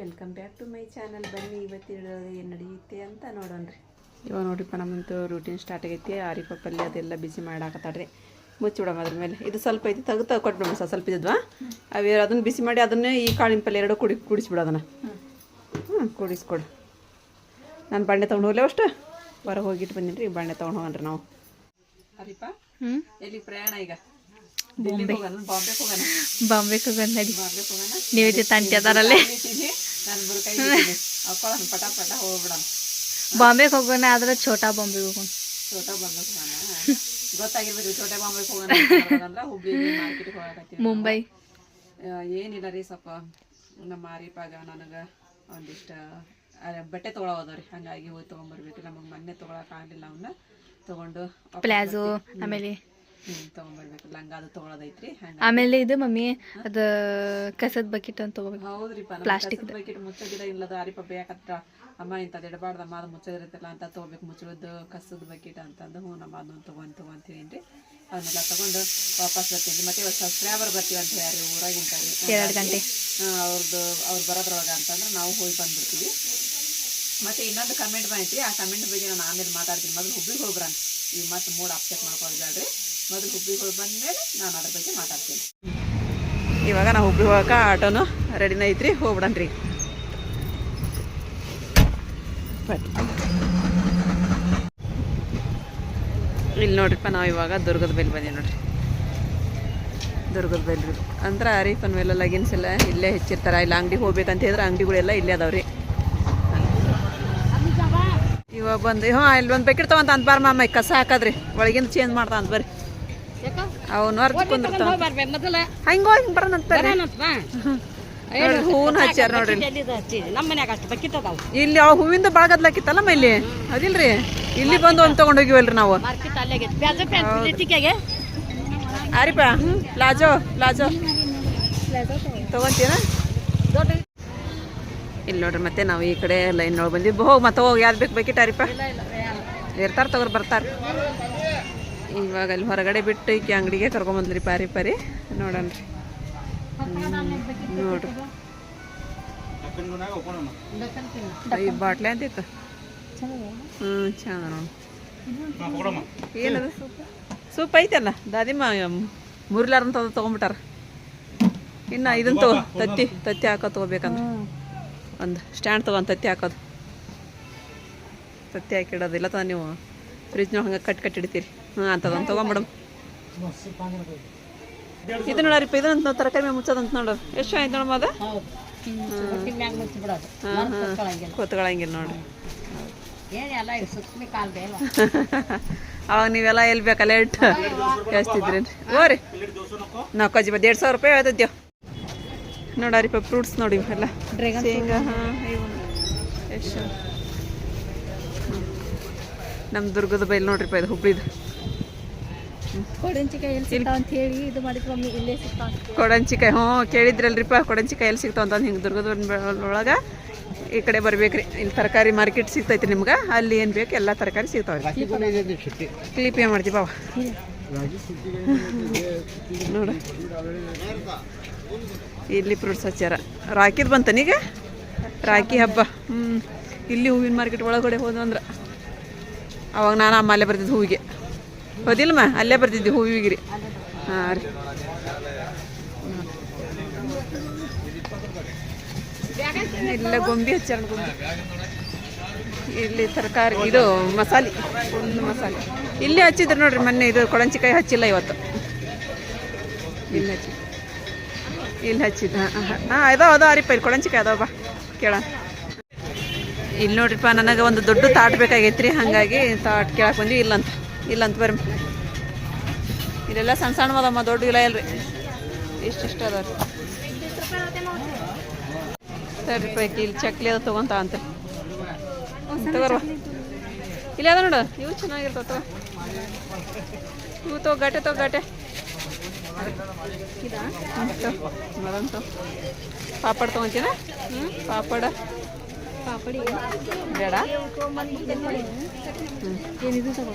Welcome back to my channel ಬನ್ನಿ ಇವತ್ತಿನ ಏನು ನಡೆಯುತ್ತೆ ಅಂತ ನೋಡೋಣ್ರಿ ಇವಾಗ ನೋಡ್ರಿಪ್ಪ ನಮ್ಮಂತೂ ರೂಟೀನ್ ಸ್ಟಾರ್ಟ್ ಆಗೈತಿ. ಆರಿಪ ಪಲ್ಯ ಅದೆಲ್ಲ ಬಿಸಿ ಮಾಡಾಕತ್ತಾಡ್ರಿ ಮುಚ್ಚಿಬಿಡಮ್ಮ ಅದ್ರ ಮೇಲೆ. ಇದು ಸ್ವಲ್ಪ ಐತಿ ತೆಗೆದು ಕೊಟ್ಟು ಬಿಡೋಣ ಸ್ವಲ್ಪ ಸ್ವಲ್ಪ ಇದ್ವಾ ಅವೇ ಅದನ್ನು ಬಿಸಿ ಮಾಡಿ ಅದನ್ನೇ ಈ ಕಾಳಿನ ಪಲ್ಯ ಎರಡು ಕುಡಿ ಕುಡಿಸ್ಬಿಡು ಅದನ್ನು. ಹ್ಞೂ ಕುಡಿಸ್ಕೊಡು. ನಾನು ಬಾಂಡೆ ತೊಗೊಂಡು ಹೋಗ್ಲೇ ಅಷ್ಟು? ಹೊರಗೆ ಹೋಗಿಟ್ಟು ಬಂದಿನಿ ರೀ ಬಾಂಡೆ ತೊಗೊಂಡು ಹೋಗೋಣ ನಾವು. ಅರಿಪ ಹ್ಞೂ ಎಲ್ಲಿ ಪ್ರಯಾಣ ಈಗ? ಹೋಗೋಣ ಬಾಂಬೆಗೆ ಹೋಗೋಣ. ನಡಿ. ನೀವೈತೆ ತಂಟಿ ಅದಾರಲ್ಲೇ. ಬಾಂಬೆಗೆ ಹೋಗೋಣ ಆದ್ರೆ ಛೋಟಾ ಬಾಂಬೆಗೆ ಹೋಗೋಣ. ಚೋಟ ಬಾಂಬೆ ಹೋಗೋಣ. ಗೊತ್ತಾಗಿರ್ಬೇಕು ಚೋಟ ಬಾಂಬೆಗೆ ಹೋಗೋಣ ಅಂದ್ರೆ ಹುಬ್ಳಿ ಮಾರ್ಕೆಟ್ ಹೋಗಕತ್ತೀವಿ ಮುಂಬೈ. ಏನಿಲ್ಲ ರೀ ಸ್ವಲ್ಪ ನಮ್ಮ ಆರಿಪಾಗ ನನಗೆ ಒಂದಿಷ್ಟು ಬಟ್ಟೆ ಬಟ್ಟೆ ತೊಗೊಳೋದವ್ರಿ. ಹಂಗಾಗಿ ಹೋಗಿ ತೊಗೊಂಡ್ಬರ್ಬೇಕು ನಮಗೆ ಮೊನ್ನೆ ತೊಗೊಳಕ್ ಆಗಲಿಲ್ಲ ಅವನ್ನ ತಗೊಂಡು ಪ್ಲಾಜೋ ಆಮೇಲೆ ಆಮೇಲೆ ಇದು ಮಮ್ಮಿ ಅದ ಕಸದ ಬಕೆಟ್ ಅಂತ ತಗೋಬೇಕು ಪ್ಲಾಸ್ಟಿಕ್ ಬಕೆಟ್ ಮುಚ್ಚೋದಿಲ್ಲ ಇಲ್ಲದ ಅರಿಪ ಬೇಕತ್ರ. ಅಮ್ಮ ಇಂಥದ್ದು ಇಡಬಾರ್ದಮ್ಮ ಅದು ಮುಚ್ಚೋದಿರುತ್ತಲ್ಲ ಅಂತ ತೊಗೋಬೇಕು. ಮುಚ್ಚಳದ್ದು ಕಸದ ಬಕೆಟ್ ಅಂತಂದು ಹ್ಞೂ ನಮ್ಮ ಅದನ್ನು ತೊಗೊಂಡು ತೊಗೊಂತೀವಿ ರೀ ಅದನ್ನೆಲ್ಲ ತೊಗೊಂಡು ವಾಪಸ್ ಬರ್ತೀನಿ. ಮತ್ತೆ ಇವತ್ತು ಸಬ್ಸ್ಕ್ರೈಬರ್ ಬರ್ತೀವಿ ಅಂತ ಯಾರು ಊರಾಗಿಂತ ಎರಡು ಗಂಟೆ. ಅವ್ರದ್ದು ಅವ್ರು ಬರೋದ್ರೊಳಗೆ ಅಂತಂದ್ರೆ ನಾವು ಹೋಗಿ ಬಂದ್ಬಿಡ್ತೀವಿ. ಮತ್ತೆ ಇನ್ನೊಂದು ಕಮೆಂಟ್ ಬಂದೈತಿ ಆ ಕಮೆಂಟ್ ಬಗ್ಗೆ ನಾನು ಆಮೇಲೆ ಮಾತಾಡ್ತೀನಿ. ಮೊದಲು ಹುಬ್ಳಿಗೆ ಹೋಗ್ರಂತ ಈಗ ಮತ್ತೆ ಮೂಡ್ ಅಪ್ಸೆಟ್ ಮಾಡ್ಕೊಳ್ಬೇಡ್ರಿ. ಮೊದಲು ಹುಬ್ಳಿಗೆ ಹೋಗಿ ಬಂದಮೇಲೆ ನಾನು ಅದ್ರ ಬಗ್ಗೆ ಮಾತಾಡ್ತೀನಿ. ಇವಾಗ ನಾವು ಹುಬ್ಳಿ ಹೋಗಕ್ಕೆ ಆಟೋನು ರೆಡಿನ ಐತ್ರಿ ಹೋಗ್ಬಿಡನ್ರಿ ಇಲ್ಲಿ ನೋಡ್ರಿಪ್ಪ ನಾವು ಇವಾಗ ದುರ್ಗದ ಬೈಲ್ ಬಂದೀವಿ ನೋಡ್ರಿ. ದುರ್ಗದ ಬೈಲ್ ಅಂದ್ರೆ ಅರಿಫನ್ ಮೇಲೆ ಲಗಿನ್ಸ್ ಎಲ್ಲ ಇಲ್ಲೇ ಹೆಚ್ಚಿರ್ತಾರೆ, ಇಲ್ಲ ಅಂಗಡಿಗೆ ಹೋಗ್ಬೇಕಂತ ಹೇಳಿದ್ರೆ ಅಂಗಡಿಗಳೆಲ್ಲ ಇಲ್ಲೇ ಅದಾವ್ರಿ. ಇವಾಗ ಬಂದು ಹಾಂ, ಇಲ್ಲಿ ಒಂದು ಬೇಕಿರ್ತಾವಂತ ಅಂತ ಬಾರ ಮಾಮ ಕಸ ಹಾಕದ್ರಿ. ಒಳಗಿಂದ ಚೇಂಜ್ ಮಾಡ್ತಾ ಅಂತ ಬರ್ರಿ. ಅವ್ನು ಹೊರತು ಕುಂದಿರ್ತಾವ ಹಂಗೆ ಹಿಂಗೆ ಬರೋಣ ಅಂತ ಬರ್ರಿ ನೋಡ್ರಿ. ಹೂವನ್ನ ಹಚ್ಚಾರ ನೋಡ್ರಿ ಇಲ್ಲಿ ಅವ್ ಹೂವಿಂದ ಭಾಳ ಗದ್ಲಾಕಿತ್ತಲ್ಲಮ್ಮ ಇಲ್ಲಿ? ಅದಿಲ್ರಿ? ಇಲ್ಲಿ ಬಂದು ಒಂದು ತೊಗೊಂಡು ಹೋಗಿವಲ್ರಿ ನಾವು. ಅರಿಪ ಆರಿಪ ಪ್ಲಾಜೋ ಪ್ಲಾಜೋ ತಗೊಂತೀನ ಇಲ್ಲಿ ನೋಡ್ರಿ ಮತ್ತೆ ನಾವು ಈ ಕಡೆ ಲೈನ್ ಒಳಗೆ ಬಂದ್ವಿ. ಹೋಗಿ ಮತ್ತೆ ಹೋಗಿ ಯಾವ್ದು ಬೇಕು ಬೇಕಿಟ್ಟು ಅರಿಪ ಇರ್ತಾರೆ ತಗೋರ್ ಬರ್ತಾರೆ. ಇವಾಗ ಅಲ್ಲಿ ಹೊರಗಡೆ ಬಿಟ್ಟು ಈಕೆ ಅಂಗಡಿಗೆ ಕರ್ಕೊಂಬಂದ್ರಿ ಪಾರಿ ಪಾರಿ. ನೋಡಣ್ರಿ ನೋಡ್ರಿ. ಈ ಬಾಟ್ಲೆ ಅಂತಿತ್ತು. ಹ್ಞೂ ಚಂದ ನೋಡಿ ಏನದು? ಸೂಪ್ ಐತಲ್ಲ? ದಾದಿಮ್ಮ ಮುರ್ಲಾರ ಅಂತ ತೊಗೊಂಬಿಟ್ಟಾರ ಇನ್ನು ಇದನ್ನ ತಗೋ, ತತ್ತಿ ತತ್ತಿ ಹಾಕೋ ತೊಗೋಬೇಕಂದ್ರೆ. ಒಂದು ಸ್ಟ್ಯಾಂಡ್ ತೊಗೊಂಡು ತತ್ತಿ ಹಾಕೋದು. ತತ್ತಿ ಹಾಕಿಡೋದಿಲ್ಲ ತ ನೀವು. ಫ್ರಿಜ್ನ ಹಂಗೆ ಕಟ್ ಕಟ್ ಹ್ಞೂ ಅಂತದೊಂದು ತೊಗೊಂಬಿಡಮ್ ಇದು ನೋಡರಿಪ್ಪ ಇದನ್ನ ತರಕಾರಿ ಮುಚ್ಚೋದಂತ ನೋಡು. ಎಷ್ಟು ಆಯ್ತು ನೋಡಮ್ಮ ಅದು? ಹಾಂ ಹಾಂ ಕೂತ್ಕೊಳಂಗಿಲ್ಲ ನೋಡ್ರಿ ಅವಾಗ ನೀವೆಲ್ಲ ಎಲ್ಲಿ ಬೇಕಲ್ಲ ಇಟ್ಟು ಎಷ್ಟಿದ್ರಿ ಓ ರೀ. ನಾವು ಕಜಿ ಬದ್ದು ಎರಡು ಸಾವಿರ ರೂಪಾಯಿ ಆಯ್ತದ್ಯೋ ನೋಡರಿಪ್ಪ ಫ್ರೂಟ್ಸ್ ನೋಡಿ ಇವೆಲ್ಲ ಶೇಂಗಾ ಹಾಂ ಇವು. ಎಷ್ಟು? ನಮ್ಮ ದುರ್ಗದ ಬೈಲ್ ನೋಡ್ರಿಪ್ಪ ಇದು ಹುಬ್ಳಿದು. ಕೊಡಂಚಿಕಾಯಿ ಎಲ್ಲಿ ಸಿಗ್ತಾವ ಅಂತ ಹೇಳಿ ಇದು ಮಾಡಿದ್ರು ಮಮ್ಮಿ ಇಲ್ಲೇ ಸಿಗ್ತಾವ ಕೊಡಂಚಿಕಾಯಿ ಹ್ಞೂ ಕೇಳಿದ್ರಲ್ರಿಪ್ಪ ಕೊಡಂಚಿಕಾಯಿ ಎಲ್ಲಿ ಸಿಗ್ತಾವ ಅಂತ ಹಿಂಗೆ ದುರ್ಗದ ಒಳಗೆ ಈ ಕಡೆ ಬರ್ಬೇಕ್ರಿ. ಇಲ್ಲಿ ತರಕಾರಿ ಮಾರ್ಕೆಟ್ ಸಿಗ್ತೈತಿ ನಿಮ್ಗೆ ಅಲ್ಲಿ ಏನು ಬೇಕು ಎಲ್ಲ ತರಕಾರಿ ಸಿಗ್ತಾವ್ರಿ. ಕ್ಲಿಪ್ ಏನು ಮಾಡ್ತೀವಿ ಬಾವ? ನೋಡ. ಇಲ್ಲಿ ಫ್ರೂಟ್ಸ್ ಹಚ್ಚಾರ ರಾಕಿದ್ ಬಂತನೀಗ ರಾಕಿ ಹಬ್ಬ. ಹ್ಞೂ ಇಲ್ಲಿ ಹೂವಿನ ಮಾರ್ಕೆಟ್ ಒಳಗಡೆ ಹೋದ್ವು ಅಂದ್ರೆ ಅವಾಗ ನಾನು ಆಮೇಲೆ ಬರ್ತಿದ್ದೆ ಹೂವಿಗೆ. ಹೋದಿಲ್ಲಮ್ಮ? ಅಲ್ಲೇ ಬರ್ತಿದ್ವಿ, ಹೂವಿಗಿರಿ. ಹಾಂ, ರೀ. ಇಲ್ಲ ಗೊಂಬಿ ಹಚ್ಚಾರ ಇಲ್ಲಿ ತರಕಾರಿ, ಇದು ಮಸಾಲೆ, ಒಂದು ಮಸಾಲೆ. ಇಲ್ಲಿ ಹಚ್ಚಿದ್ರು ನೋಡ್ರಿ ಮೊನ್ನೆ, ಇದು ಕೊಳಂಚಿಕಾಯಿ ಹಚ್ಚಿಲ್ಲ ಇವತ್ತು. ಇಲ್ಲಿ ಹಚ್ಚಿ ಇಲ್ಲಿ ಹಚ್ಚಿದ್ದ. ಹಾಂ ಅದಾವ ಅದಾವ, ರೀ ಕೊಳಂಚಿಕಾಯಿ ಅದಾವ, ಬಾ. ಕೇಳ. ಇಲ್ಲಿ ನೋಡ್ರಿಪ್ಪ, ನನಗೆ ಒಂದು ದೊಡ್ಡ ತಾಟ್ ಬೇಕಾಗೈತ್ರಿ, ಹಾಗಾಗಿ ತಾಟ್ ಕೇಳಕ್ಕೆ ಬಂದ್ವಿ, ಇಲ್ಲಂತ. ಇಲ್ಲಂತ ಬರ್ರಿ. ಇಲ್ಲೆಲ್ಲ ಸಣ್ಣ ಸಣ್ಣ ದೊಡ್ಡ ಇಲ್ಲ ಇಲ್ರಿ. ಇಷ್ಟಿಷ್ಟ ರೀ ಸರಿ ಪೈಕಿ ಇಲ್ಲಿ ಚಕ್ಲಿ ಅದ ತೊಗೊಂತ ಅಂತ. ತಗೋರ್ವ ಇಲ್ಲ ಅದ ನೋಡು ಇವು ಚೆನ್ನಾಗಿರ್ತಾವ ಇವು ತಗೋ ಗಟ್ಟೆ ತಗೋ ಗಟ್ಟೆ ಮದಂತ ಪಾಪಡ್ ತೊಗೊಂತೀನ? ಹ್ಞೂ ಪಾಪಡ. ಪಾಪಡಿ? ಬೇಡ. ಏನಿದು ತಗೋ?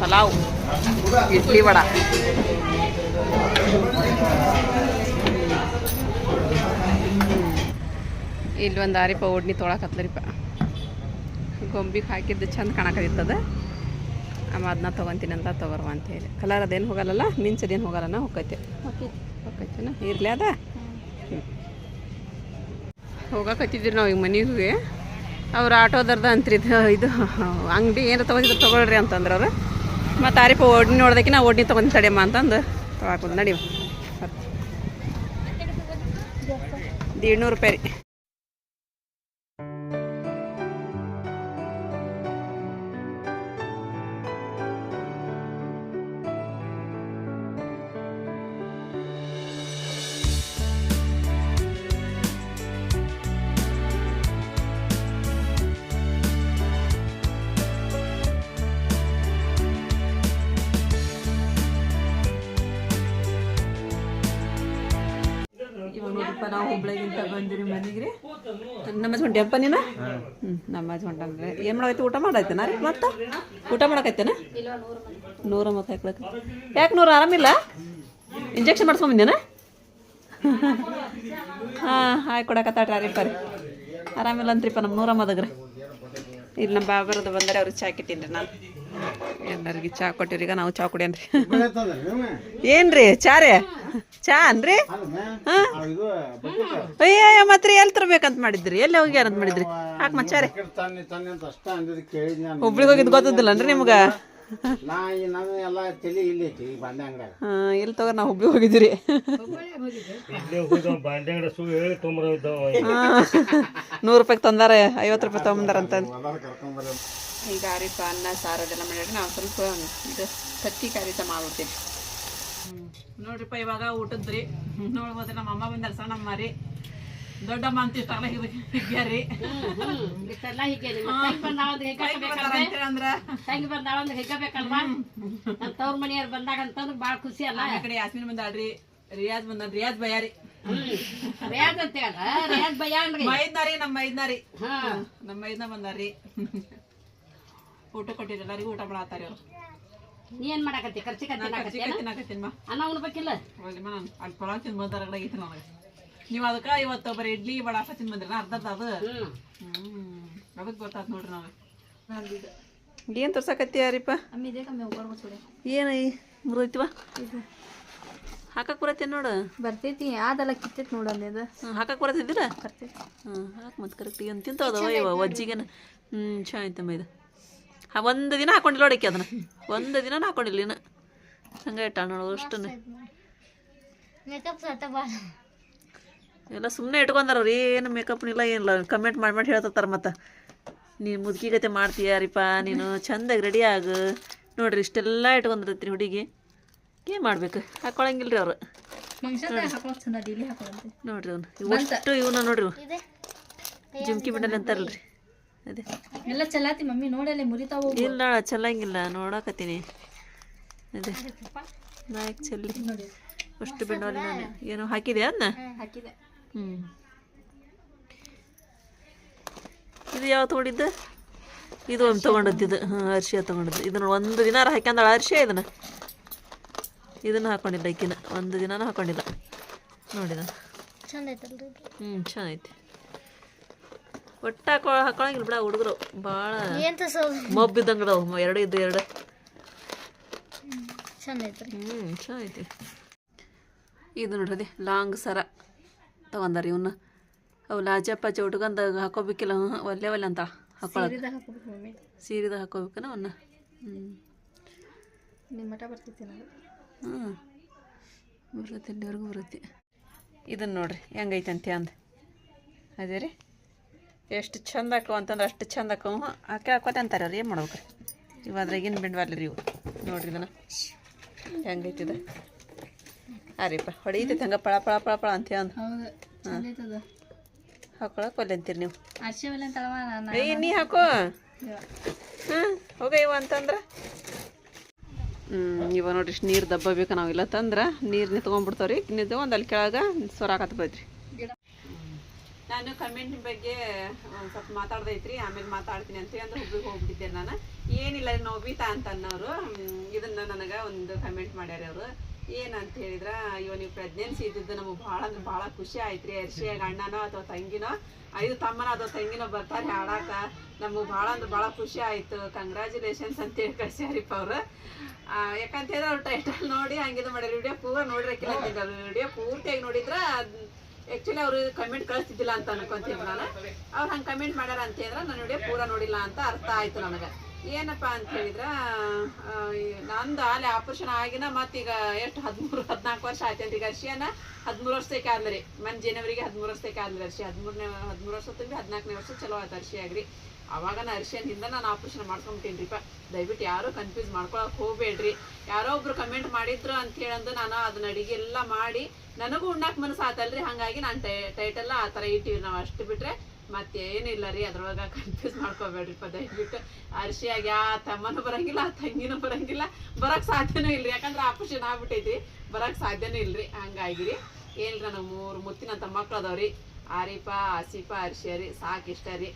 ಪಲಾವ್, ಇಡ್ಲಿ ವಡ. ಇಲ್ಲಿ ಒಂದು ಆರಿಪ ಓಡ್ನಿ ತೊಳಕತ್ಲರಿಪ ಗೊಂಬಿಗೆ ಹಾಕಿದ್ದು ಚಂದ ಕಾಣಕತ್ತಿತ್ತದ ಆಮ ಅದನ್ನ ತೊಗೊತೀನಿ ಅಂತ ತೊಗೊರ್ವ ಅಂತ ಹೇಳಿ. ಕಲರ್ ಅದೇನು ಹೋಗಲ್ಲಲ್ಲ ಮಿಂಚದೇನು ಹೋಗಲ್ಲ ಹೋಗೈತೆ ಹೋಗೈತೆನ ಇರ್ಲಿ ಅದ? ಹೋಗಕತ್ತಿದ್ರಿ ನಾವು ಈಗ ಮನೆಗೆ. ಅವ್ರು ಆಟೋದರ್ದ ಅಂತ್ರಿ ಇದು ಅಂಗಡಿ ಏನಾರ ತೊಗೊಂಡಿದ್ರೆ ತೊಗೊಳ್ರಿ ಅಂತಂದ್ರೆ ಅವ್ರು. ಮತ್ತು ಆರಿಪ ಒಡ್ನಿ ನೋಡ್ದಕ್ಕೆ ನಾ ಓಡ್ನಿ ತೊಗೊಂಡು ತಡಿಯಮ್ಮ ಅಂತಂದು. ತೊಗೊಳಕ್ಕೆ ನಡೀವ. ಏಳ್ನೂರು ರೂಪಾಯಿ ರೀ. ಹೊಂಟಿಯಪ್ಪ ನೀನು? ಹ್ಞೂ ಅಜ್ಜಿ ಹೊಂಟಂದ್ರೆ ಏನು ಮಾಡೈತಿ ಊಟ ಮಾಡೈತೇನ ರೀ ಮತ್ತೆ? ಊಟ ಮಾಡಕೈತೇನ? ನೂರ ಮತ್ತೆ ಯಾಕೆ ನೂರು ಆರಾಮಿಲ್ಲ? ಇಂಜೆಕ್ಷನ್ ಮಾಡಿಸ್ಕೊಂಬಂದೇನ ಹಾಂ ಹಾಯ್ ಕೊಡಕತ್ತಾಟ್ರಿ ಅರಿಪ್ಪ ರೀ. ಆರಾಮಿಲ್ಲ ಅಂತ್ರಿಪ್ಪ ನಮ್ಮ ನೂರ ಮದಗ್ರಿ ಇಲ್ಲಿ ನಮ್ಮ ಬಾಬರದು ಬಂದರೆ ಅವ್ರಿಗೆ ಚಾಕಿಟ್ಟಿನ್ರಿ ನಾನು. ಎಲ್ಲರಿಗೆ ಚಾ ಕೊಟ್ಟಿರಿ ಈಗ ನಾವು ಚಾ ಕುಡಿಯನ್ರಿ. ಏನ್ರಿ ಚಾ ರೀ ಚಾ ಅನ್ರಿ ಅಯ್ಯ ಮತ್ತೆ ಎಲ್ಲಿ ತರ್ಬೇಕಂತ ಮಾಡಿದ್ರಿ? ಎಲ್ಲಿ ಹೋಗ್ಯಾರಂತ ಮಾಡಿದ್ರಿ? ಹಾಕ್ ಮಚ್ಚಾರೆ ಹುಬ್ಳಿಗೆ ಹೋಗಿದ್ ಗೊತ್ತದಿಲ್ಲನ್ರಿ ನಿಮ್ಗೆ? ಇಲ್ಲಿ ತಗೋ ನಾವು ಹುಬ್ಳಿಗೆ ಹೋಗಿದ್ರಿ? ನೂರು ರೂಪಾಯಿ ತಂದಾರೆ ಐವತ್ತು ರೂಪಾಯಿ ತೊಗೊಂಬಂದಾರ ಅಂತ ಈಗ ಆರಿಪ ಅನ್ನ ಸಾರು ಅದೆಲ್ಲ ಮಾಡಿದ್ರೆ ನಾವು ಸ್ವಲ್ಪ ಇದು ತತ್ತಿ ಕಾರಿತ ಮಾಡ್ಬಿಡ್ತೀವಿ. ನೋಡ್ರಿಪ್ಪ ಇವಾಗ ಊಟದ್ರಿ ನೋಡ್ಬೋದ್ರಿ ನಮ್ಮ ಅಮ್ಮ ಬಂದಾರ ಸಣ್ಣ ಅಮ್ಮ ರೀ. ದೊಡ್ಡಮ್ಮ ಅಂತ ಇಷ್ಟಲ್ಲ ಹಿಗ್ಯಾರಿ ತಂಗಿ ಬಂದಾಳ ಅಂದ್ರೆ ನಮ್ಮ ತವ್ರ ಮನೆಯವ್ರು ಬಂದಾಗ ಅಂತಂದ್ರೆ ಭಾಳ ಖುಷಿ ಅಲ್ಲ? ಆ ಕಡೆ ಯಾಸ್ಮಿನ್ ಬಂದಾಳ್ರಿ ರಿಯಾಜ್ ಬಂದ ರಿಯಾಜ್ ಬಯಾರಿ ರಿಯಾಜ್ ಅಂತ ಹೇಳ ರಿಯಾಜ್ ಅಂದ್ರೆ? ಮೈದ್ನಾರಿ ನಮ್ಮ ಮೈದ್ನಾರಿ ಹಾ. ನಮ್ಮ ಮೈದ್ನ ಬಂದಾರ್ರಿ ಊಟ ಕೊಟ್ಟಿರಿ ಎಲ್ಲರಿಗೂ ಊಟ ಮಾಡತ್ತಾರ ಅವ್ರು. ನೀ ಏನ್ ಮಾಡಕತ್ತಿ? ಖರ್ಚಿ ಅನ್ನ ಉಣ್ಬೇಕಿಲ್ಲ? ನಾನು. ಅಲ್ಲಿ ಪಲಾವ್ ತಿಂದು ಬಂದಾರ ಐತಿ ನನಗೆ. ನೀವು ಅದಕ್ಕೆ ಇವತ್ತು ಬರೀ ಇಡ್ಲಿ ವಡಾಪ ತಿಂದು ಬಂದ್ರಿ ಅರ್ಧ ಅದು? ಹ್ಮ್. ಅದಕ್ ಅದಕ್ಕೆ ಗೊತ್ತಾತ್ ನೋಡ್ರಿ ನಾವು ಏನು ತೋರ್ಸಕತ್ತಿ ಯಾರಿಪ್ಪ ಏನು ಮುರಿತಿವ ಹಾಕಕ್ ಬರತ್ತೆ ನೋಡು. ಬರ್ತೈತಿ ಅದೆಲ್ಲ ಕಿತ್ತೈತಿ ನೋಡಲ್ಲಿ ಅದು. ಹಾಕಕ್ ಬರತ್ತಿದ್ದಿಲ್ಲ ಬರ್ತೈತಿ. ಹಾಂ ಹಾಕಿ ಮತ್ತೆ ಕರೆಕ್ಟ್ ಏನು ತಿಂತಾವದವ ಇವ ಒಜ್ಜಿಗೆನ ಹ್ಞೂ ಆಯ್ತಮ್ಮ ಇದು. ಒಂದು ದಿನ ಹಾಕೊಂಡಿಲ್ಲ ನೋಡಕ್ಕೆ ಅದನ್ನ. ಒಂದು ದಿನ ಹಾಕೊಂಡಿಲ್ಲ ಇನ್ನು. ಹಂಗೆ ಇಟ್ಟ ನೋಡು ಅಷ್ಟನ್ನು. ಎಲ್ಲ ಸುಮ್ಮನೆ ಇಟ್ಕೊಂಡಾರ ಅವ್ರು. ಏನು ಮೇಕಪ್ನಿಲ್ಲ ಏನಿಲ್ಲ. ಕಮೆಂಟ್ ಮಾಡಿ ಮಾಡಿ ಹೇಳ್ತಿರ್ತಾರೆ ಮತ್ತು. ನೀನು ಮುದುಕಿ ಗತೆ ಮಾಡ್ತೀಯಾರಿಪ್ಪ ನೀನು ಚಂದಾಗಿ ರೆಡಿ ಆಗು. ನೋಡ್ರಿ ಇಷ್ಟೆಲ್ಲ ಇಟ್ಕೊಂಡಿರ್ತೀನಿ ಹುಡುಗಿ. ಏನು ಮಾಡ್ಬೇಕು? ಹಾಕೊಳಂಗಿಲ್ಲ ರೀ ಅವ್ರು ನೋಡ್ರಿ. ಅವ್ನು. ಇವಷ್ಟು ಇವನ ನೋಡ್ರಿ. ಜುಮ್ಕಿ ಬಿಡಲಿ ಅಂತಾರಲ್ರಿ. ಅದೇ. ಎಲ್ಲ ಚಲಾತಿ ಮಮ್ಮಿ ನೋಡಲ್ಲಿ ಮುರಿತಾವು ಇಲ್ಲ ಚಲಂಗಿಲ್ಲ ನೋಡಕತ್ತೀನಿ. ಅದೇ. ನಾಯಕ್ ಚೆಲ್ಲಿ? ಅಷ್ಟು ಬಿಡೋಲ್ಲ ನಾನು ಏನೋ ಹಾಕಿದೆ ಅದನ್ನ ಹಾಕಿದೆ. ಹ್ಞೂ ಇದು ಯಾವ ತೊಗೊಂಡಿದ್ದು? ಇದು ಒಂದು ತೊಗೊಂಡದ್ದು ಇದು. ಹಾಂ ಅರ್ಶಿಯ ತೊಗೊಂಡದ್ದು. ಇದನ್ನ ಒಂದು ದಿನ ಹಾಕ್ಯಂದಾಳ ಅರ್ಶಿಯ ಇದನ್ನ? ಇದನ್ನು ಹಾಕ್ಕೊಂಡಿಲ್ಲ ಈಕಿನ. ಒಂದು ದಿನಾನೂ ಹಾಕೊಂಡಿಲ್ಲ. ನೋಡಿದ? ಹ್ಞೂ ಚೆನ್ನಾಗೈತಿ ಒಟ್ಟು ಹಾಕೊ ಹಾಕೊಳಂಗಿಲ್ಲ ಬಿಡ ಹುಡುಗರು ಭಾಳ ಎಂತ ಸೌ ಮೊಬ್ಬಿದ್ದಂಗೆ ಅದಾವು ಎರಡು ಇದ್ದು ಎರಡು. ಚಂದ ಐತ್ರಿ. ಹ್ಞೂ ಚೆನ್ನಾಗೈತಿ ಇದು ನೋಡ್ರಿ ಲಾಂಗ್ ಸರ ತಗೊಂಡಾರ ಇವನ್ನ ಅವು ಲಾಜಪ್ಪ ಉಟ್ಕೊಂಡು ಹಾಕೋಬೇಕಿಲ್ಲ. ಒಲ್ಲೆ ಒಲ್ಲೆ ಅಂತ ಹಾಕೊಳಕ್ಕೆ ಸೀರೆದ ಸೀರೆದಾಗ ಹಾಕೋಬೇಕನ ಅವನ್ನ ಹ್ಞೂ ನಿಮ್ಮ ಮಠ ಬರ್ತೈತಿ ನಾವು ಹ್ಞೂ ಬರುತ್ತೆ ಇಲ್ಲಿವರೆಗೂ ಬರುತ್ತೆ. ಇದನ್ನು ನೋಡ್ರಿ ಹೆಂಗೈತೆ ಅಂತ ಅಂದ. ಅದೇ ರೀ. ಎಷ್ಟು ಚಂದ ಹಾಕೋ ಅಂತಂದ್ರೆ ಅಷ್ಟು ಚಂದ ಹಾಕೋ ಹಾಕಿ ಹಾಕೋತ ಅಂತಾರೆ ಅವ್ರು ಏನು ಮಾಡ್ಬೇಕ್ರಿ? ಇವು ಅದ್ರಾಗೇನು ಬಿಂಡ್ವಾರ್ಲಿ ರೀ ಇವು. ನೋಡ್ರಿ ಇದನ್ನು. ಹೆಂಗೈತಿದೆ ಇದು ರೀಪ್ಪ ಹೊಡೀತೈತೆ ಹಂಗೆ ಪಳ ಪಳ ಪಳ ಪಳ ಅಂತ ಅಂದ. ಹಾಕೊಳಕ್ಕೆ ಒಲ್ಲೆ ಅಂತೀರಿ ನೀವು. ಏ ನೀ ಹಾಕೋ. ಹಾಂ ಹೋಗ ಇವ ಅಂತಂದ್ರೆ. ಹ್ಞೂ ಇವ ನೋಡ್ರಿ ಇಷ್ಟು ನೀರು ದಬ್ಬ ಬೇಕು ನಾವು ಇಲ್ಲ ತಂದ್ರೆ ನೀರು ನಿಂತ್ಕೊಂಡ್ಬಿಡ್ತಾವ್ರಿ ಇನ್ನಿದ್ದು ಒಂದು ಅಲ್ಲಿ ಕೆಳಗೆ ಹಾಕತ್ ಬೈತ್ರಿ. ನಾನು ಕಮೆಂಟ್ ಬಗ್ಗೆ ಸ್ವಲ್ಪ ಮಾತಾಡ್ದೈತ್ರಿ ಆಮೇಲೆ ಮಾತಾಡ್ತೀನಿ ಅಂತ ಅಂದ್ರೆ ಹುಬ್ಳಿಗೆ ಹೋಗ್ಬಿಟ್ಟಿದ್ದೆ ನಾನು. ಏನಿಲ್ಲ ನೋಬಿತಾ ಅಂತ ಅನ್ನೋರು ಇದನ್ನ ನನಗೆ ಒಂದು ಕಮೆಂಟ್ ಮಾಡ್ಯಾರ ಅವರು. ಏನಂತ ಹೇಳಿದ್ರ ಇವ ನೀವು ಪ್ರೆಗ್ನೆನ್ಸಿ ಇದ್ದಿದ್ದು ನಮಗೆ ಭಾಳ ಅಂದ್ರೆ ಭಾಳ ಖುಷಿ ಆಯ್ತ್ರಿ. ಅರ್ಶಿಯಾಗ ಅಣ್ಣನೋ ಅಥವಾ ತಂಗಿನೋ ಐದು ತಮ್ಮನ ಅಥವಾ ತಂಗಿನೋ ಬರ್ತಾರೆ ಹಾಡಾಕ. ನಮಗೆ ಭಾಳ ಅಂದ್ರೆ ಭಾಳ ಖುಷಿ ಆಯ್ತು. ಕಂಗ್ರ್ಯಾಚುಲೇಷನ್ಸ್ ಅಂತೇಳಿ ಕಳ್ಸ್ಯಾರಿಪ್ಪ ಅವ್ರು. ಯಾಕಂತ ಹೇಳಿದ್ರೆ ಅವ್ರು ಟೈಟಲ್ ನೋಡಿ ಹಂಗಿದು ಮಾಡ್ಯಾರ. ವಿಡಿಯೋ ಪೂರ ನೋಡಿರಕ್ಕಿಲ್ಲ ವಿಡಿಯೋ ಪೂರ್ತಿಯಾಗಿ ನೋಡಿದ್ರ ಆ್ಯಕ್ಚುಲಿ ಅವರು ಕಮೆಂಟ್ ಕಳಿಸ್ತಿದ್ದಿಲ್ಲ ಅಂತ ಅನ್ಕೊಂತೀನಿ ನಾನು. ಅವ್ರು ಹಂಗೆ ಕಮೆಂಟ್ ಮಾಡ್ಯಾರ ಅಂತ ಹೇಳಿದ್ರೆ ನಾನು ವಿಡಿಯೋ ಪೂರ ನೋಡಿಲ್ಲ ಅಂತ ಅರ್ಥ ಆಯ್ತು ನನಗೆ. ಏನಪ್ಪ ಅಂತ ಹೇಳಿದ್ರೆ ನಂದು ಆಲೆ ಆಪರೇಷನ್ ಆಗಿನ ಮತ್ತೀಗ ಎಷ್ಟು? ಹದಿಮೂರು, ಹದಿನಾಲ್ಕು ವರ್ಷ ಆಯ್ತು ಈಗ ಅರ್ಶಿಯನ ಹದಿಮೂರು ವರ್ಷಕ್ಕೆ ಆದ್ರಿ ಮನ್ ಜನವರಿಗೆ ಹದಿಮೂರು ವರ್ಷಕ್ಕೆ ಆದ್ರಿ ಅರ್ಷಿ ಹದಿಮೂರನೇ, ಹದಿಮೂರು ವರ್ಷ ತುಂಬಿ ಹದಿನಾಲ್ಕನೇ ವರ್ಷ ಚಲೋ ಆಯ್ತು ಅರ್ಶಿ ಆಗ್ರಿ. ಅವಾಗ ಅರ್ಷಿಯನ್ ಹಿಂದೆ ನಾನು ಆಪರೇಷನ್ ಮಾಡ್ಕೊಂಬಿಟ್ಟೇನ್ರಿಪ್ಪ ದಯವಿಟ್ಟು ಯಾರೂ ಕನ್ಫ್ಯೂಸ್ ಮಾಡ್ಕೊಳಕ್ಕೆ ಹೋಗ್ಬೇಡ್ರಿ. ಯಾರೋ ಒಬ್ರು ಕಮೆಂಟ್ ಮಾಡಿದ್ರು ಅಂತ ಹೇಳಂದು ನಾನು ಅದನ್ನ ಅಡಿಗೆ ಎಲ್ಲ ಮಾಡಿ ನನಗೂ ಉಣ್ಣಾಕ್ ಮನಸ್ಸು ಆತಲ್ರಿ, ಹಂಗಾಗಿ ನಾನು ಟೈಟಲ್ಲ ಆ ಥರ ಇಟ್ಟಿವಿ ನಾವು ಅಷ್ಟು ಬಿಟ್ರೆ ಮತ್ತೇನಿಲ್ಲ ರೀ, ಅದ್ರೊಳಗೆ ಕನ್ಫ್ಯೂಸ್ ಮಾಡ್ಕೋಬೇಡ್ರಿಪ್ಪ ದಯವಿಟ್ಟು. ಅರ್ಶಿಯಾಗಿ ಆ ತಮ್ಮನೂ ಬರಂಗಿಲ್ಲ, ಆ ತಂಗಿನೂ ಬರಂಗಿಲ್ಲ. ಬರಕ್ ಸಾಧ್ಯನೂ ಇಲ್ರಿ, ಯಾಕಂದ್ರೆ ಆಪರೇಷನ್ ಆಗ್ಬಿಟ್ಟೈತಿ ಬರಕ್ ಸಾಧ್ಯನೂ ಇಲ್ರಿ ಹಂಗಾಗಿರಿ ಏನ್ರಿ ನನಗೆ ಮೂರು ಮುತ್ತಿನಂತ ಮಕ್ಳು ಅದಾವ್ರಿ ಆರಿಪ ಆಸಿಪ ಅರ್ಶಿಯ ರೀ, ಸಾಕು ಇಷ್ಟ ರೀ.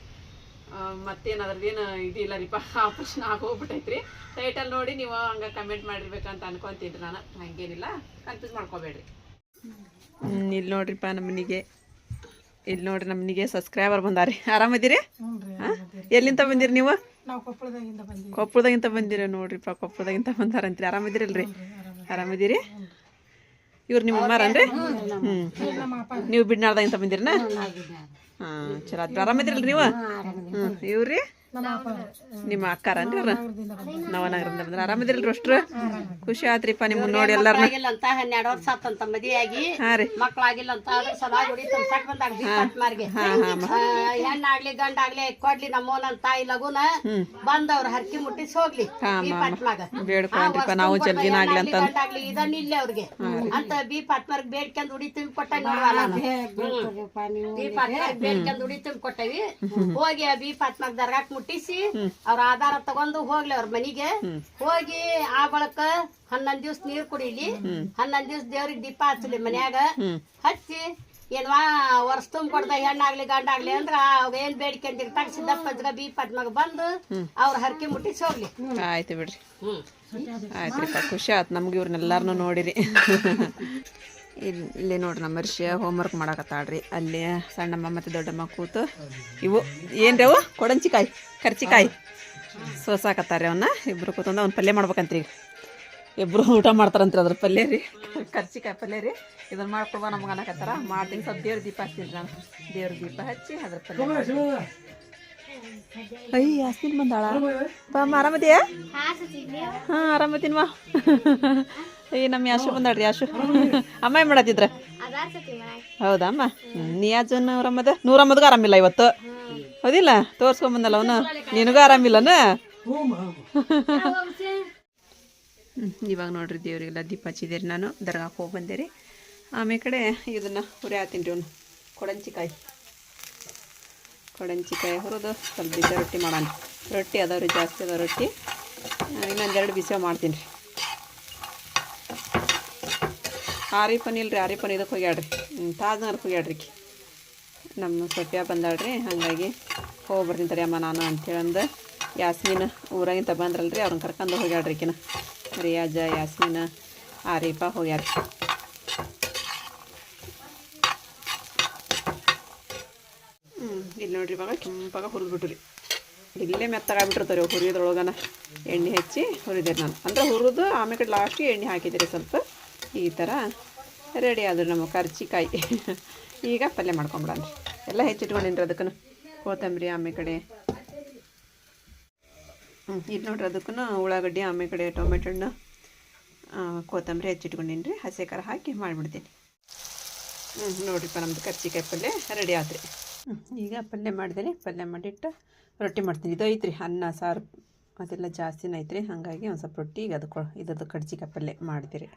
ಮತ್ತೇನು ಅದ್ರದ್ದೇನು ಇದಿಲ್ಲ ರೀಪ ಆಪರೇಷನ್ ಆಗೋಗ್ಬಿಟ್ಟೈತ್ರಿ ಟೈಟಲ್ ನೋಡಿ ನೀವು ಹಂಗೆ ಕಮೆಂಟ್ ಮಾಡಿರ್ಬೇಕಂತ ಅನ್ಕೊಂತಿದ್ರಿ ನಾನು. ಹಂಗೇನಿಲ್ಲ ಕನ್ಫ್ಯೂಸ್ ಮಾಡ್ಕೋಬೇಡ್ರಿ. ಇಲ್ಲಿ ನೋಡ್ರಿಪ್ಪ ನಮ್ಮನಿಗೆ ಇಲ್ಲಿ ನೋಡ್ರಿ ನಮ್ಮನಿಗೆ ಸಬ್ಸ್ಕ್ರೈಬರ್ ಬಂದಾರಿ. ಆರಾಮದಿರಿ ಎಲ್ಲಿಂದ ಬಂದಿರಿ ನೀವು? ಕೊಪ್ಪಳದಾಗಿಂತ ಬಂದಿರಿ ನೋಡ್ರಿಪ್ಪ ಕೊಪ್ಪಳದಾಗಿಂತ ಬಂದಾರಂತ್ರಿ. ಆರಾಮದಿರಲ್ರಿ ಆರಾಮದಿರಿ ಇವ್ರು ನಿಮ್ಮ ಅಮ್ಮಾರನ್ರಿ ಹ್ಞೂ ನೀವು ಬಿಡ್ನಾಳ್ದಾಗಿಂತ ಬಂದಿರನಾ? ಹಾಂ ಚಲೋ ಆರಾಮದಿರಲ್ರಿ ನೀವು? ಹ್ಞೂ ಇವ್ರಿ ನಿಮ್ಮ ಅಕ್ಕಾರನ್ರಿ ಅವ್ರ. ನವನಗರದಿಂದ ಬಂದ್ರ. ಆರಾಮದಿರಲ್ರಿ ಅಷ್ಟ್ರು? ಖುಷಿ ಆತ್ರಿಪ್ಪ ನಿಮ್ಮನ್ನ ನೋಡಿ ಎಲ್ಲಾರನ್ನ ಅಂತ ಹನ್ನೆರಡು ವರ್ಷ ಆತಂತ ಮದಿಯಾಗಿ ಮಕ್ಕಳಾಗಿಲ್ಲ ಅಂತ ಅದ್ರ ಸಲುವಾಗಿ ಹೊಡಿತು ಸಾಕ್ ಬಂದಾಗ ಬಿಪ್ಪತ್ಮಾರ್ಗೆ ಹೆಣ್ಣಾಗ್ಲಿ ಗಂಡಾಗ್ಲಿ ಕೊಡ್ಲಿ ನಮ್ಮೋ ನನ್ ತಾಯಿ ಲಗುನ ಬಂದವ್ರ ಹರಕಿ ಮುಟ್ಟಿಸಿ ಹೋಗ್ಲಿ ಈ ಪಟ್ಮಾಗ ಬೇಡ್ಕೊಂಡ್ರಿಪ್ಪ ನಾವು ಜಲ್ದಿನ ಆಗ್ಲಿ ಅಂತ. ಗಂಡಾಗ್ಲಿ ಇದನ್ನ ಇಲ್ಲೇ ಅವ್ರಿಗೆ. ಅಂತ ಬಿ ಪಾಟ್ಮಾರ್ಗ್ ಬೇಡ್ಕೊಂಡ್ ಉಡಿ ಕೊಟ್ಟ ನೋಡ್ವಾ ಬಿ ಪಟ್ಮಾರ್ಗ್ ಬೇಡ್ಕೊಂಡ್ ಉಡಿತೀವಿ ಕೊಟ್ಟವಿ ಹೋಗಿ ಆ ಬಿ ಪಟ್ಮಾರ್ಗ್ ದರ್ಗಾಕ್ ಮುಟ್ಟಿಸಿ ಅವ್ರ ಆಧಾರ ತಗೊಂಡು ಹೋಗ್ಲಿ ಅವ್ರ ಮನಿಗೆ. ಹೋಗಿ ಆ ಬಳಕ ಹನ್ನೊಂದ್ ದಿವ್ಸ ನೀರ್ ಕುಡಿಲಿ. ಹನ್ನೊಂದ್ ದಿವ್ಸ ದೇವ್ರಿಗೆ ದೀಪ ಹಚ್ಚಲಿ ಮನ್ಯಾಗ. ಹಚ್ಚಿ ಏನ್ವಾ ವರ್ಷ ತುಂಬ ಕೊಡ್ದ ಹೆಣ್ಣಾಗ್ಲಿ ಗಂಡಾಗ್ಲಿ ಅಂದ್ರ ಅವ್ ಏನ್ ಬೇಡ್ಕೊಂಡಿರ್ತಾಗ ಸಿದ್ದಪ್ಪಜ್ಗ ಬಿ ಪದ್ಮಗ ಬಂದು ಅವ್ರ ಹರಕೆ ಮುಟ್ಟಿಸಿ ಹೋಗ್ಲಿ. ಆಯ್ತು ಬಿಡ್ರಿ. ಆಯ್ತ್ರಿಪ್ಪ ಖುಷಿ ಆಯ್ತು ನಮ್ಗೆ ಇವ್ರನ್ನೆಲ್ಲಾರನು ನೋಡಿರಿ. ಇಲ್ಲಿ ಇಲ್ಲಿ ನೋಡ್ರಿ ನಮ್ಮ ಹೋಮ್ ಹೋಮ್ವರ್ಕ್ ಮಾಡಕತ್ತಾಳ್ರಿ. ಅಲ್ಲಿ ಸಣ್ಣಮ್ಮ ಮತ್ತು ದೊಡ್ಡಮ್ಮ ಕೂತು ಇವು ಏನ್ರಿ ಅವು? ಕೊಡಂಚಿಕಾಯಿ ಕರ್ಚಿಕಾಯಿ. ಸೋಸಾಕತ್ತಾರ್ರಿ ಅವನ್ನ ಇಬ್ರು ಕೂತಂದು ಅವ್ನ ಪಲ್ಯ ಮಾಡ್ಬೇಕಂತ್ರಿ ಈಗ. ಇಬ್ರು ಊಟ ಮಾಡ್ತಾರಂತ್ರಿ ಅದ್ರ ಪಲ್ಯ ರೀ. ಕರ್ಚಿಕಾಯಿ ಪಲ್ಯ ರೀ. ಇದನ್ನ ಮಾಡ್ಕೊಬ ನಮ್ಗೆ ಅನ್ನಕತ್ತಾರ. ಮಾಡ್ತೀನಿ ಸ್ವಲ್ಪ ದೇವ್ರ ದೀಪ ಹಚ್ತೀನಿ ನಾನು. ದೇವ್ರ ದೀಪ ಹಚ್ಚಿ ಅದ್ರ ಪಲ್ಯ ಅಯ್ಯ ಯಾಸ್ಮಿನ್ ಬಂದಾಳ? ಬಾಮ್ಮ ಆರಾಮದಿಯಾ ಹಾ ಆರಾಮದೀನಿ ಏ ನಮ್ಮ ಯಾಶು ಬಂದಾಡ್ರಿ ಯಾಶು. ಅಮ್ಮ ಏನ್ ಮಾಡತ್ತಿದ್ರ ಹೌದಾ ಅಮ್ಮ? ಹ್ಮ್. ನೀ ಯಾಜು ನೂರಮ್ಮದ ನೂರಮ್ಮದ್ಗೂ ಆರಾಮಿಲ್ಲ ಇವತ್ತು. ಹೌದಿಲ್ಲ? ತೋರ್ಸ್ಕೊಂಬಂದಲ್ಲ ಅವನು. ನಿನಗೂ ಆರಾಮಿಲ್ಲನ ಇವಾಗ ನೋಡ್ರಿ ದೇವ್ರಿಗೆಲ್ಲ ದೀಪ ಹಚ್ಚಿದ್ದೀರಿ ನಾನು. ದರ್ಗಾಕ್ಕೆ ಹೋಗಿ ಬಂದೆ ರೀ ಆಮೇಲೆ ಕಡೆ ಇದನ್ನು ಹುರಿ ಹಾಕ್ತೀನಿ ರೀ ಅವನು. ಕೊಡಂಚಿಕಾಯಿ. ಕೊಡಂಚಿಕಾಯಿ ಹುರಿದು ಸ್ವಲ್ಪ ಬಿಸಿ ರೊಟ್ಟಿ ಮಾಡೋಣ. ರೊಟ್ಟಿ ಅದಾವ್ರಿ ಜಾಸ್ತಿ ಅದಾವ ರೊಟ್ಟಿ. ಇನ್ನೊಂದೆರಡು ಬಿಸಿ ಮಾಡ್ತೀನಿ ರೀ. ಆರಿಪನ್ ಇಲ್ರಿ ಪನಿ ಇದಕ್ಕೆ ಹೋಗ್ಯಾಡ್ರಿ ತಾಜ್ನಗರ್ಗೆ ಹೋಗ್ಯಾಡ್ರಿ ಈಕಿ. ನಮ್ಮ ಸೊಟ್ಯ ಬಂದಾಳ್ರಿ, ಹಾಗಾಗಿ ಹೋಗಿ ಬರ್ತೀನಿ ಅಮ್ಮ ನಾನು ಅಂತೇಳಂದು ಯಾಸ್ಮಿನ ಊರಾಗಿಂತ ಬಂದ್ರಲ್ರಿ, ಅವ್ರನ್ನ ಕರ್ಕೊಂಡು ಹೋಗ್ಯಾಡ್ರಿ ಈಕಿನ. ರಿಯಾಜ, ಯಾಸ್ಮಿನ, ಆರೀಪ ಹೋಗ್ಯಾಡ್ರಿ ಹ್ಞೂ ಇಲ್ಲಿ ನೋಡ್ರಿ ಇವಾಗ ಕೆಂಪಾಗ ಹುರಿದ್ಬಿಟ್ರಿ. ಇಲ್ಲೇ ಮೆತ್ತಗಾಗ್ಬಿಟ್ಟಿರ್ತಾರೆ ಹುರಿಯೋದ್ರೊಳಗನ ಎಣ್ಣೆ ಹಚ್ಚಿ ಹುರಿದೇರಿ ನಾನು. ಅಂದ್ರೆ ಹುರಿದು ಆಮೇಲೆ ಲಾಸ್ಟಿಗೆ ಎಣ್ಣೆ ಹಾಕಿದ್ದೀರಿ ಸ್ವಲ್ಪ. ಈ ಥರ ರೆಡಿ ಆದ್ರು ನಮ್ಮ ಕರ್ಚಿಕಾಯಿ. ಈಗ ಪಲ್ಯ ಮಾಡ್ಕೊಂಬಿಡನ್ರಿ ಎಲ್ಲ ಹೆಚ್ಚಿಟ್ಕೊಂಡಿನ್ರಿ ಅದಕ್ಕೂ ಕೊತ್ತಂಬರಿ ಆಮೆ ಕಡೆ. ಹ್ಞೂ ಇದು ನೋಡ್ರಿ ಅದಕ್ಕೂ ಉಳ್ಳಾಗಡ್ಡಿ, ಆಮೆ ಕಡೆ, ಟೊಮೆಟೊ ಹಣ್ಣು ಕೊತ್ತಂಬರಿ ಹೆಚ್ಚಿಟ್ಕೊಂಡಿನಿ ರೀ ಹಸಿ ಖಾರ ಹಾಕಿ ಮಾಡಿಬಿಡ್ತೀನಿ. ಹ್ಞೂ ನೋಡ್ರಿಪ್ಪ ನಮ್ಮದು ಕರ್ಚಿಕಾಯಿ ಪಲ್ಯ ರೆಡಿ ಆದ್ರಿ ಈಗ ಪಲ್ಯ ಮಾಡಿದ್ದೀನಿ ಪಲ್ಯ ಮಾಡಿಟ್ಟು ರೊಟ್ಟಿ ಮಾಡ್ತೀನಿ. ಇದು ಐತ್ರಿ, ಅನ್ನ, ಸಾರು. ಅದೆಲ್ಲ ಜಾಸ್ತಿನೇ ಐತ್ರಿ. ಹಾಗಾಗಿ ಒಂದು ಸ್ವಲ್ಪ ರೊಟ್ಟಿ ಈಗ ಅದು ಕೊ ಇದ್ರದ್ದು ಕರ್ಚಿಕಾಯಿ ಪಲ್ಯ ಮಾಡ್ತೀರಿ.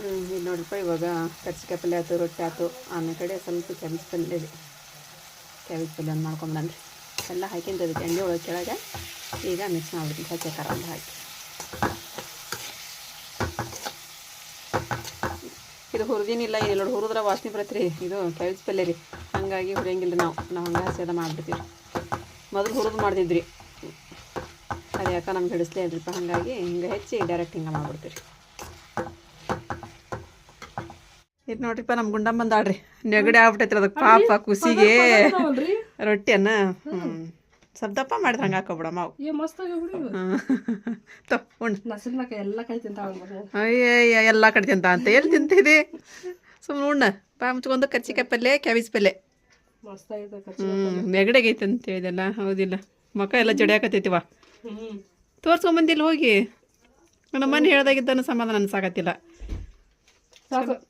ಇದು ನೋಡಿಪ್ಪ ಇವಾಗ ಕರ್ಚಿಕಾಯಿ ಪಲ್ಯ ಆಯ್ತು, ರೊಟ್ಟಿ ಆಯ್ತು. ಆಮೇಲೆ ಕಡೆ ಸ್ವಲ್ಪ ಕ್ಯಾಬೇಜ್ ಪಲ್ಯ ಇದೆ. ಕ್ಯಾಬೇಜ್ ಪಲ್ಯ ಒಂದು ಮಾಡ್ಕೊಂಬಂದ್ರಿ ಎಲ್ಲ ಹಾಕಿಂದ ಅದಕ್ಕೆ ಎಣ್ಣೆ ಒಳಗೆ ಕೆಳಗೆ ಈಗ ಮಿಕ್ಸ್ ಮಾಡ್ಬಿಡ್ತೀನಿ. ಹಚ್ಚೆ ಖಾರ ಒಂದು ಹಾಕಿ. ಇದು ಹುರಿದಿನಿಲ್ಲ ಏನಿಲ್ಲ ನೋಡಿ ಹುರಿದ್ರೆ ವಾಸನೆ ಬರುತ್ತೆ ಇದು ಕ್ಯಾಬೇಜ್ ಪಲ್ಯ ರೀ. ಹಾಗಾಗಿ ಹುರಿಯಂಗಿಲ್ಲ ನಾವು. ನಾವು ಹಂಗೆ ಹಸಿದ ಮಾಡಿಬಿಡ್ತೀವಿ ಮೊದಲು ಹುರಿದು ಮಾಡ್ತಿದ್ವಿ ಅದು ಯಾಕೆ ನಮ್ಗೆ ಹಿಡಿಸ್ಲೇ ಇಲ್ರಿಪ್ಪ. ಹಾಗಾಗಿ ಹಿಂಗೆ ಹೆಚ್ಚಿ ಡೈರೆಕ್ಟ್ ಹಿಂಗೆ ಮಾಡ್ಬಿಡ್ತೀವಿ ಇದು ನೋಡ್ರಿಪ್ಪ ನಮ್ಮ ಗುಂಡಮ್ಮ ಬಂದಾಡ್ರಿ ನೆಗಡಿ ಆಗ್ಬಿಟ್ಟೈತ್ರಿ ಅದಕ್ಕೆ ಪಾಪ ಖುಷಿಗೆ ರೊಟ್ಟಿಯನ್ನ. ಹ್ಞೂ ಸ್ವಲ್ಪ ದಪ್ಪ ಮಾಡಿದ್ರೆ ಹಂಗೆ ಹಾಕೋಬಿಡಮ್ಮ ಅವು ತೊ ಉಣ್ಣು ಎಲ್ಲ ಕೈ ತಿಂತಾವ ಅಯ್ಯಯ್ಯ ಎಲ್ಲ ಕಡೆ ತಿಂತ ಅಂತ. ಎಲ್ಲಿ ತಿಂತಿದಿ? ಸುಮ್ಮನೆ ಉಣ್ಣ ಪಾ ಮುಚ್ಕೊಂಡು ಕರ್ಚಿಕಾಯಿ ಪಲ್ಯ ಕ್ಯಾಬೇಜ್ ಪಲ್ಯ. ಆಗೈತೆ ಹ್ಞೂ ನೆಗಡಿಗೈತೆ ಅಂತ ಹೇಳಿದಲ್ಲ. ಹೌದಿಲ್ಲ. ಮಕ್ಕ ಎಲ್ಲ ಜಡಿಯಾಕತ್ತೈತಿವ ಹ್ಮ್. ತೋರ್ಸ್ಕೊಂಬಂದಿಲ್ಲ ಹೋಗಿ. ನಮ್ಮ ಮನೆ ಹೇಳ್ದಾಗಿದ್ದಾನು ಸಮಾಧಾನ ಅನ್ಸಾಕತ್ತಿಲ್ಲ. ಸಾಕು.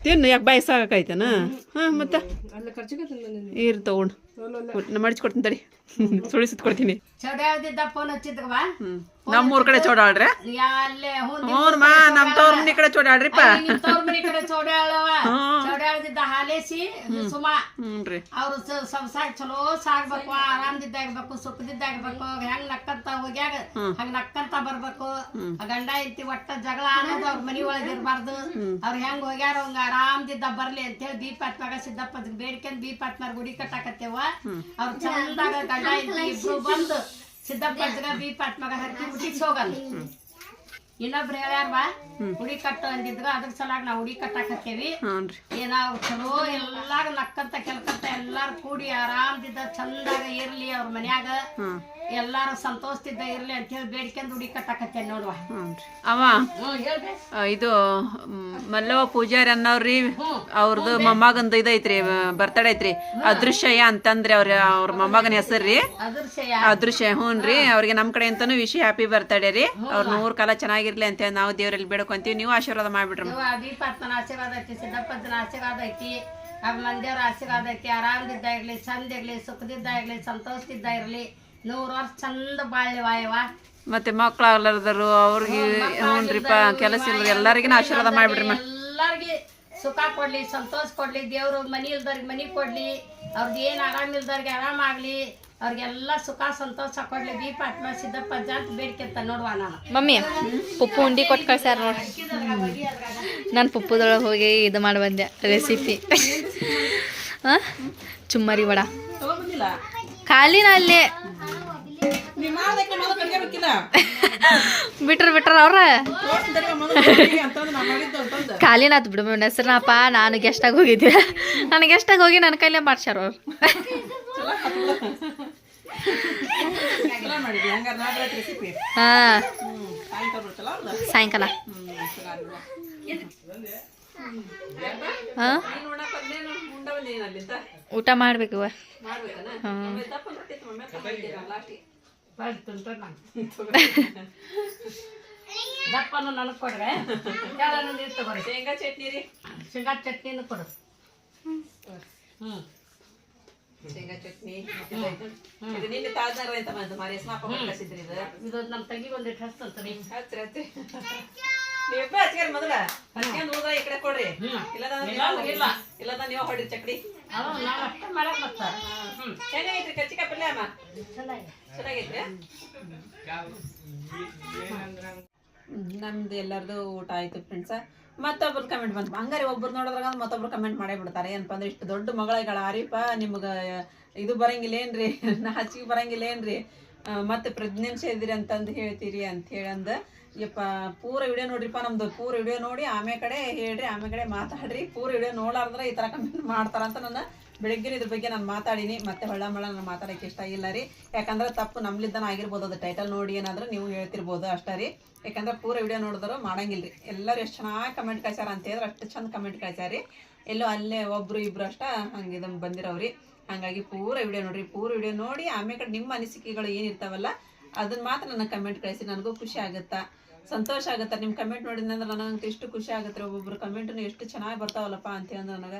ತಿನ್ನು ಯಾಕೆ ಬಾಯಿ ಸಾಕಾಯ್ತಾನ ಹಾಂ ಮತ್ತೆ? ಇರ್ ತಗೊಂಡು. ನಾ ಮಡಿಸ್ಕೊಡ್ತೀನಿ ತಡಿ. ಸುಳಿಸಿದ್ ಕೊಡ್ತೀನಿ ತಡಿ ಫೋನ್ ಹಚ್ಚಿದ್ಗವ ಹ್ಞೂ ನಮ್ಮೂರ ಕಡೆ ಚೋಡಾಳ್ರೆ ಅಲ್ಲೇ ಹ್ಞೂ ಹ್ಞೂ ಮಾ ನಮ್ಮ ತವ್ರ ಮನೆ ಕಡೆ ಚೌಡ್ಯಾಳ್ದಿದ್ದ ಹಾಲೇಸಿ ಸುಮಾ. ಹ್ಞೂ ಅವ್ರ ಸಂಸಾರ ಚಲೋ ಸಾಗ್ಬೇಕು ಆರಾಮದಿದ್ದ ಇರ್ಬೇಕು ಸುಖದಿದ್ದ ಇರ್ಬೇಕು ಹೆಂಗ್ ನಕ್ಕಂತ ಹೋಗ್ಯಾಗ ಹಂಗ ನಕ್ಕಂತ ಬರ್ಬೇಕು. ಆ ಗಂಡ ಐತಿ ಒಟ್ಟ ಜಗಳ ಅನ್ನೋದು ಅವ್ರ ಮನಿ ಒಳಗೆ ಇರ್ಬಾರ್ದು ಅವ್ರ ಹೆಂಗ್ ಹೋಗ್ಯಾರ ಹಂಗ ಆರಾಮದಿದ್ದ ಬರ್ಲಿ ಅಂತೇಳಿ ಬೀಪಾತ್ಮಾಗ ಸಿದ್ದಪ್ಪ ಬೇಡ್ಕೊಂಡ್ ಬೀಪಾತ್ಮಾರ್ ಗುಡಿ ಕಟ್ಟಾಕತ್ತೇವ. ಅವ್ರ ಚಂದಾಗ ಗಂಡ ಇಬ್ರು ಬಂದು ಸಿದ್ದಪ್ಪಜ್ಜಗ ಬೀಪಾತ್ಮಾಗ ಹರಕಿ ಮುಟ್ಟಿಸ್ ಹೋಗಲ್ಲ ಇನ್ನೊಬ್ರು ಹೇಳ್ಯಾರ್ವಾ ಹುಡಿ ಕಟ್ಟು ಅಂದಿದ್ರು ಅದ್ರ ಸಲಾಗ ನಾವು ಹುಡಿ ಕಟ್ಟಾಕತ್ತೇವಿ. ಏನಾವ್ ಚಲೋ ಎಲ್ಲಾರು ನಕ್ಕಂತ ಕೆಲ್ಕಂತ ಎಲ್ಲಾರು ಕೂಡಿ ಆರಾಮದಿದ್ದ ಚಂದಾಗ ಇರ್ಲಿ ಅವ್ರ ಮನ್ಯಾಗ. ಎಲ್ಲಾರು ಸಂತೋಷದಿದ್ದ ಇರ್ಲಿ ಅಂತ ಹೇಳಿ ಬೇಡ್ಕೊಂಡು ಹುಡಿ ಕಟ್ಟಾಕತ್ತೇನೆ ನೋಡುವ. ಅವ ಇದು ಮಲ್ಲವ ಪೂಜಾರಿ ಅನ್ನೋರ್ರಿ ಅವ್ರದ್ದು ಮೊಮ್ಮಗಂದು ಇದೈತ್ರಿ ಬರ್ತಡೇ ಐತ್ರಿ. ಅದೃಶ್ಯಯ ಅಂತಂದ್ರಿ ಅವ್ರ ಅವ್ರ ಮೊಮ್ಮಗನ ಹೆಸರ್ರಿ. ರೀ ಅದೃಶ್ಯ ಅದೃಶ್ಯ ಹ್ಞೂ ರೀ ಅವ್ರಿಗೆ ನಮ್ಮ ಕಡೆ ಅಂತಾನು ವಿಶ್ ಹ್ಯಾಪಿ ಬರ್ತಡೆ ರೀ. ಅವ್ರ ನೂರು ಕಾಲ ಚೆನ್ನಾಗಿರ್ಲಿ ಅಂತ ಹೇಳಿ ನಾವು ದೇವರಲ್ಲಿ ಬೇಡ್ಕೊಂತೀವಿ. ನೀವು ಆಶೀರ್ವಾದ ಮಾಡ್ಬಿಡ್ರಿ. ದೀಪಾರ್ಥನ ಆಶೀರ್ವಾದ ಐತಿ ಸಿದ್ದಪ್ಪನ ಆಶೀರ್ವಾದ ಐತಿ. ಆ ಮಂದಿಯವ್ರ ಆಶೀರ್ವಾದಕ್ಕೆ ಆರಾಮದಿದ್ದ ಇರಲಿ ಚಂದ ಇರಲಿ ಸುಖದಿದ್ದ ಇರಲಿ ಸಂತೋಷದಿದ್ದ ಇರಲಿ ನೂರು ವರ್ಷ ಚಂದ ಬಾಳ್ಲಿ ವಾಯವ ಮತ್ತೆ ಮಕ್ಳಾಗ್ಲಾರ್ದರು ಅವ್ರಿಗೆ ಹ್ಞೂನ್ರಿಪ್ಪ ಕೆಲಸ ಇಲ್ಲ ಎಲ್ಲರಿಗಿನ ಆಶೀರ್ವಾದ ಮಾಡಿಬಿಡ್ರಿ ಮ ಎಲ್ಲರಿಗೆ ಸುಖ ಕೊಡ್ಲಿ ಸಂತೋಷ ಕೊಡ್ಲಿ ದೇವ್ರ ಮನಿ ಇಲ್ದವ್ರಿಗೆ ಮನಿ ಕೊಡ್ಲಿ ಅವ್ರಿಗೆ ಏನು ಆರಾಮ ಇಲ್ದವ್ರಿಗೆ ಆರಾಮ ಆಗ್ಲಿ ಅವ್ರಿಗೆಲ್ಲ ಸುಖ ಸಂತೋಷ ಕೊಡ್ಲಿ. ದೀಪ ಆತ್ಮ ಸಿದ್ದಪ್ಪ ಅಂತ ಬೇಡ್ಕೆಂತ ನೋಡುವ ನಾನು. ಮಮ್ಮಿ ಪುಪ್ಪು ಉಂಡಿ ಕೊಟ್ಟು ಕಳ್ಸ್ಯಾರ ನೋಡಿ. ನಾನು ಪುಪ್ಪುದೊಳಗೆ ಹೋಗಿ ಇದು ಮಾಡಿ ಬಂದೆ ರೆಸಿಪಿ ಹಾಂ ಚುಮ್ಮರಿ ವಡ. ಖಾಲಿನ ಅಲ್ಲೇ. ಬಿಟ್ರ ಬಿಟ್ರ ಅವ್ರ? ಖಾಲಿನ ಆತು ಬಿಡು ನನ್ನ ಹೆಸ್ರನಪ್ಪ ನಾನು ಗೆಸ್ಟಾಗಿ ಹೋಗಿದ್ದೆ. ನಾನು ಗೆಸ್ಟಾಗಿ ಹೋಗಿ ನನ್ನ ಕೈಲೇ ಮಾಡ್ಸ್ಯಾರ ಅವ್ರು. ಹಾಂ. ಸಾಯಂಕಾಲ ಹಾಂ? ಊಟ ಮಾಡ್ಬೇಕು ಹಾಂ. ದಪ್ಪನು ನನಗೆ ಕೊಡ್ರೆ ಶೇಂಗಾ ಚಟ್ನಿ ರೀ. ಶೇಂಗಾ ಚಟ್ನಿನೂ ಕೊಡು. ಹ್ಮ್. ಶೇಂಗಾ ಚಟ್ನಿ ಇದು ನಿನ್ನೆ ತಾಜ್ನಾರ ಅಂತ ಬಂತು ಮಾರಿ? ಸ್ನಾಪ ಕಳಿಸಿದ್ರಿ ಇದು? ಇದು ನಮ್ಮ ತಂಗಿಗೆ ಒಂದಿಟ್ಟು ಹಸ್ತಂತ್ರಿ ಹಚ್ರಿ ಹಚ್ರಿ. ನೀವಿಬ್ಬ ಹಚ್ಚಾರ ಮೊದಲ. ಹಚ್ಕೊಂಡ್ ಹೋದ ಈ ಕಡೆ ಕೊಡ್ರಿ. ಇಲ್ಲದ ಇಲ್ಲ ಇಲ್ಲದ ನೀವು ಹೊಡ್ರಿ ಚಕ್ಡಿ. ಚೆನ್ನಾಗೈತ್ರಿ ಕಚ್ಚಿಕಾಯಿ ಪಲ್ಯ ಅಮ್ಮ? ಚೆನ್ನಾಗಿ ಚೆನ್ನಾಗೈತ್ರಿ ನಮ್ದು ಎಲ್ಲರದು ಊಟ ಆಯ್ತು ಫ್ರೆಂಡ್ಸ ಮತ್ತೊಬ್ರು ಕಮೆಂಟ್ ಬಂತು ಹಂಗಾರೆ ಒಬ್ರು ನೋಡಿದ್ರಾಗ ಮತ್ತೊಬ್ರು ಕಮೆಂಟ್ ಮಾಡೇ ಬಿಡ್ತಾರೆ ಏನಪ್ಪ ಅಂದ್ರೆ ಇಷ್ಟು ದೊಡ್ಡ ಮಗಳಗಳ ಆರಿಪ ನಿಮ್ಗೆ ಇದು ಬರಂಗಿಲ್ಲ ಏನ್ರಿ ನಾಚಿಗೆ ಬರಂಗಿಲ್ಲ ಏನ್ರಿ ಮತ್ತೆ ಪ್ರೆಗ್ನೆನ್ಸಿ ಇದ್ದೀರಿ ಅಂತಂದು ಹೇಳ್ತೀರಿ ಅಂತ ಹೇಳಂದ, ಯಪ್ಪ, ಪೂರ ವಿಡಿಯೋ ನೋಡ್ರಿಪ್ಪ ನಮ್ದು, ಪೂರ ವಿಡಿಯೋ ನೋಡಿ ಆಮೇಲೆ ಕಡೆ ಹೇಳ್ರಿ ಆಮೆ ಕಡೆ ಮಾತಾಡ್ರಿ, ಪೂರ ವಿಡಿಯೋ ನೋಡಾರ್ದ್ರೆ ಈ ಥರ ಕಮೆಂಟ್ ಮಾಡ್ತಾರಂತ ನನ್ನ ಬೆಳಗ್ಗೆ ಇದ್ರ ಬಗ್ಗೆ ನಾನು ಮಾತಾಡೀನಿ, ಮತ್ತೆ ಹೊಳ್ಳ ಮಳ ನಾನು ಮಾತಾಡಕ್ಕೆ ಇಷ್ಟ ಇಲ್ಲ ರೀ. ಯಾಕಂದ್ರೆ ತಪ್ಪು ನಮ್ಲಿದ್ದನ ಆಗಿರ್ಬೋದು, ಅದು ಟೈಟಲ್ ನೋಡಿ ಏನಾದ್ರೆ ನೀವು ಹೇಳ್ತಿರ್ಬೋದು ಅಷ್ಟೇ ರೀ. ಯಾಕಂದ್ರೆ ಪೂರ ವಿಡಿಯೋ ನೋಡಿದ್ರು ಮಾಡಂಗಿಲ್ಲ ರೀ ಎಲ್ಲರೂ ಎಷ್ಟು ಚೆನ್ನಾಗಿ ಕಮೆಂಟ್ ಕಳ್ಸ್ಯಾರ ಅಂತ ಅಷ್ಟು ಚಂದ ಕಮೆಂಟ್ ಕಳ್ಸ್ಯಾರಿ ಎಲ್ಲೋ ಅಲ್ಲೇ ಒಬ್ರು ಇಬ್ರು ಅಷ್ಟ ಹಂಗೆ ಇದನ್ನು ಬಂದಿರೋರಿ ಹಾಗಾಗಿ ಪೂರ ವಿಡಿಯೋ ನೋಡ್ರಿ, ಪೂರ ವಿಡಿಯೋ ನೋಡಿ ಆಮೇಲೆ ನಿಮ್ಮ ಅನಿಸಿಕೆಗಳು ಏನಿರ್ತಾವಲ್ಲ ಅದನ್ನ ಮಾತ್ರ ನನಗೆ ಕಮೆಂಟ್ ಕಳಿಸಿ, ನನಗೂ ಖುಷಿ ಆಗುತ್ತಾ? ಸಂತೋಷ ಆಗುತ್ತೆ? ನಿಮ್ಮ ಕಮೆಂಟ್ ನೋಡಿದ್ನಂದ್ರೆ ನನಗೆ ಎಷ್ಟು ಖುಷಿ ಆಗುತ್ತೆ ಒಬ್ಬೊಬ್ರು ಕಮೆಂಟ್ನು ಎಷ್ಟು ಚೆನ್ನಾಗಿ ಬರ್ತಾವಲ್ಲಪ್ಪ ಅಂತೇಳಿ ನನಗೆ